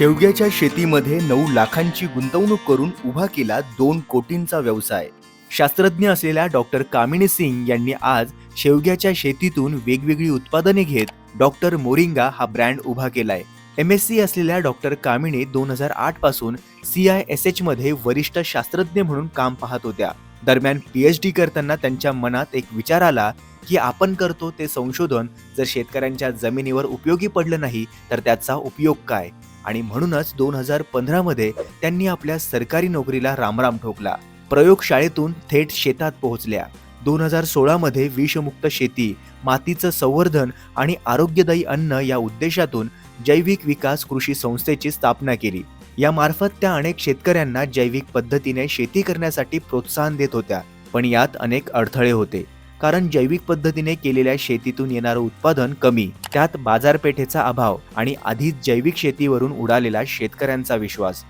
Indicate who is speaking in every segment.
Speaker 1: शेवग्याच्या शेतीमध्ये नऊ लाखांची गुंतवणूक करून उभा केला दोन कोटींचा व्यवसाय. शास्त्रज्ञ असलेल्या डॉक्टर कामिनी सिंग यांनी आज शेवग्याच्या शेतीतून वेगवेगळी उत्पादने घेत डॉक्टर मोरिंगा हा ब्रँड उभा केलाय. एम एस सी असलेल्या डॉक्टर कामिनी दोन हजार आठपासून सी आय एस एच मध्ये वरिष्ठ शास्त्रज्ञ म्हणून काम पाहत होत्या. दरम्यान पीएच डी करताना त्यांच्या मनात एक विचार आला की आपण करतो ते संशोधन जर शेतकऱ्यांच्या जमिनीवर उपयोगी पडलं नाही तर त्याचा उपयोग काय? आणि म्हणूनच दोन हजार पंधरामध्ये त्यांनी आपल्या सरकारी नोकरीला रामराम ठोकला. प्रयोगशाळेतून थेट शेतात पोहोचल्या. दोन हजार सोळामध्ये विषमुक्त शेती मातीचं संवर्धन आणि आरोग्यदायी अन्न या उद्देशातून जैविक विकास कृषी संस्थेची स्थापना केली. यामार्फत त्या अनेक शेतकऱ्यांना जैविक पद्धतीने शेती करण्यासाठी प्रोत्साहन देत होत्या पण यात अनेक अडथळे होते. कारण जैविक पद्धतीने केलेल्या शेतीतून येणारं उत्पादन कमी त्यात बाजारपेठेचा अभाव आणि आधीच जैविक शेतीवरून उडालेला शेतकऱ्यांचा विश्वास.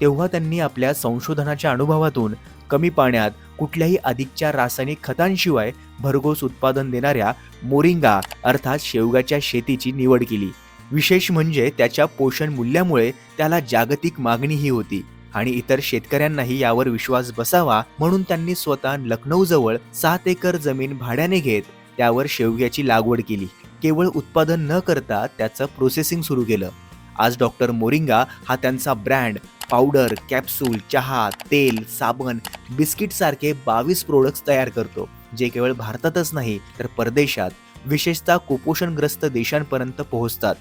Speaker 1: तेव्हा त्यांनी आपल्या संशोधनाच्या अनुभवातून कमी पाण्यात कुठल्याही अधिकच्या रासायनिक खतांशिवाय भरघोस उत्पादन देणाऱ्या मोरिंगा अर्थात शेवगाच्या शेतीची निवड केली. विशेष म्हणजे त्याच्या पोषण मूल्यामुळे त्याला जागतिक मागणीही होती. आणि इतर शेतकऱ्यांनाही यावर विश्वास बसावा म्हणून त्यांनी स्वतः लखनौजवळ सात एकर जमीन भाड्याने घेत त्यावर शेवग्याची लागवड केली. केवळ उत्पादन न करता त्याचं प्रोसेसिंग सुरू केलं. आज डॉक्टर मोरिंगा हा त्यांचा ब्रँड पावडर कॅप्सूल चहा तेल साबण बिस्किट सारखे बावीस प्रोडक्ट्स तयार करतो जे केवळ भारतातच नाही तर परदेशात विशेषतः कुपोषणग्रस्त देशांपर्यंत पोहोचतात.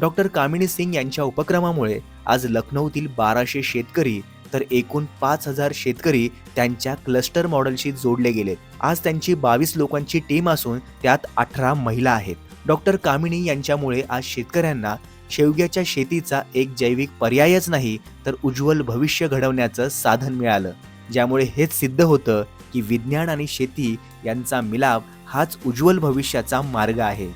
Speaker 1: डॉक्टर कामिनी सिंग यांच्या उपक्रमामुळे आज लखनौतील बाराशे शेतकरी तर एकूण पाच हजार शेतकरी त्यांच्या क्लस्टर मॉडेलशी जोडले गेलेत आज त्यांची बावीस लोकांची टीम असून त्यात अठरा महिला आहेत. डॉक्टर कामिनी यांच्यामुळे आज शेतकऱ्यांना शेवग्याच्या शेतीचा एक जैविक पर्यायच नाही तर उज्ज्वल भविष्य घडवण्याचं साधन मिळालं. ज्यामुळे हेच सिद्ध होतं की विज्ञान आणि शेती यांचा मिलाप हाच उज्ज्वल भविष्याचा मार्ग आहे.